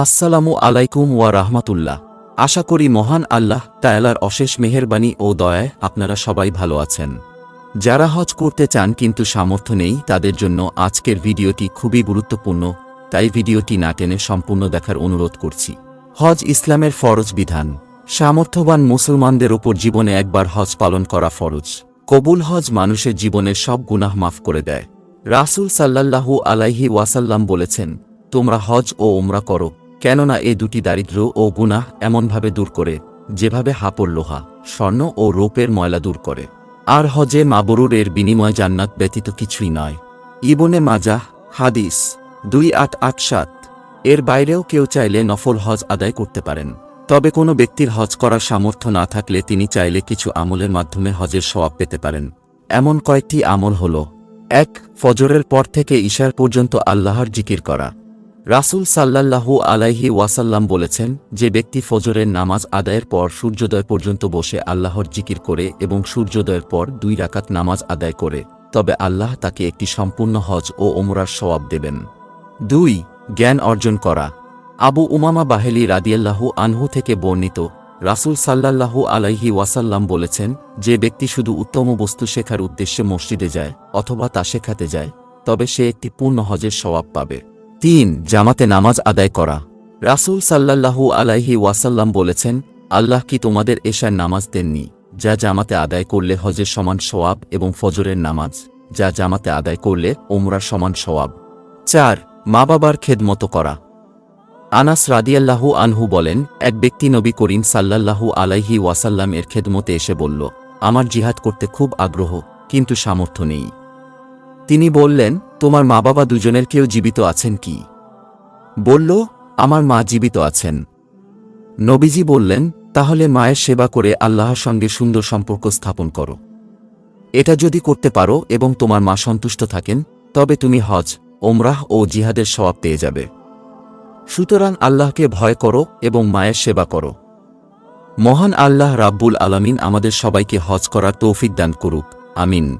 আসসালামু আলাইকুম ওয়া রাহমাতুল্লাহ। আশা করি মহান আল্লাহ তায়ালার অশেষ মেহেরবানি ও দয়ায় আপনারা সবাই ভালো আছেন। যারা হজ করতে চান কিন্তু সামর্থ্য নেই, তাদের জন্য আজকের ভিডিওটি খুবই গুরুত্বপূর্ণ, তাই ভিডিওটি না টেনে সম্পূর্ণ দেখার অনুরোধ করছি। হজ ইসলামের ফরজ বিধান। সামর্থ্যবান মুসলমানদের ওপর জীবনে একবার হজ পালন করা ফরজ। কবুল হজ মানুষের জীবনের সব গুনাহ মাফ করে দেয়। রাসূল সাল্লাল্লাহু আলাইহি ওয়াসাল্লাম বলেছেন, তোমরা হজ ও ওমরা করো। কেননা এ দুটি দারিদ্র্য ও গুনাহ এমনভাবে দূর করে, যেভাবে হাপড় লোহা, স্বর্ণ ও রোপের ময়লা দূর করে। আর হজে মাবরুর এর বিনিময় জান্নাত ব্যতীত কিছুই নয়। ইবনে মাজাহ, হাদিস, দুই আট আট সাত। এর বাইরেও কেউ চাইলে নফল হজ আদায় করতে পারেন। তবে কোনো ব্যক্তির হজ করার সামর্থ্য না থাকলে তিনি চাইলে কিছু আমলের মাধ্যমে হজের সওয়াব পেতে পারেন। এমন কয়েকটি আমল হল, এক, ফজরের পর থেকে ঈশার পর্যন্ত আল্লাহর জিকির করা। রাসূল সাল্লাল্লাহু আলাইহি ওয়াসাল্লাম বলেছেন যে ব্যক্তি ফজরের নামাজ আদায়ের পর সূর্যোদয় পর্যন্ত বসে আল্লাহর জিকির করে এবং সূর্যোদয়ের পর দুই রাকাত নামাজ আদায় করে, তবে আল্লাহ তাকে একটি সম্পূর্ণ হজ ও ওমরার সওয়াব দেবেন। দুই, জ্ঞান অর্জন করা। আবু উমামা বাহেলি রাদিয়াল্লাহু আনহু থেকে বর্ণিত, রাসূল সাল্লাল্লাহু আলাইহি ওয়াসাল্লাম বলেছেন যে ব্যক্তি শুধু উত্তম বস্তু শেখার উদ্দেশ্যে মসজিদে যায় অথবা তা শেখাতে যায়, তবে সে একটি পূর্ণ হজের সওয়াব পাবে। তিন, জামাতে নামাজ আদায় করা। রাসূল সাল্লাল্লাহু আলাইহি ওয়াসাল্লাম বলেছেন, আল্লাহ কি তোমাদের এশার নামাজ দেননি, যা জামাতে আদায় করলে হজের সমান সোয়াব এবং ফজরের নামাজ, যা জামাতে আদায় করলে ওমরার সমান সোয়াব চার মা বাবার খেদমতো করা। আনাস রাদিয়াল্লাহু আনহু বলেন, এক ব্যক্তি নবী করিম সাল্লাল্লাহু আলাইহি ওয়াসাল্লাম এর খেদমতে এসে বলল, আমার জিহাদ করতে খুব আগ্রহ, কিন্তু সামর্থ্য নেই। তিনি বললেন, তোমার মা বাবা দুজনের কেউ জীবিত আছেন কি? বলল, আমার মা জীবিত আছেন। নবীজি বললেন, তাহলে মায়ের সেবা করে আল্লাহর সঙ্গে সুন্দর সম্পর্ক স্থাপন করো। এটা যদি করতে পারো এবং তোমার মা সন্তুষ্ট থাকেন, তবে তুমি হজ, ওমরাহ ও জিহাদের সওয়াব পেয়ে যাবে। সুতরাং আল্লাহকে ভয় করো এবং মায়ের সেবা করো। মহান আল্লাহ রাব্বুল আলামিন আমাদের সবাইকে হজ করার তৌফিক দান করুক। আমিন।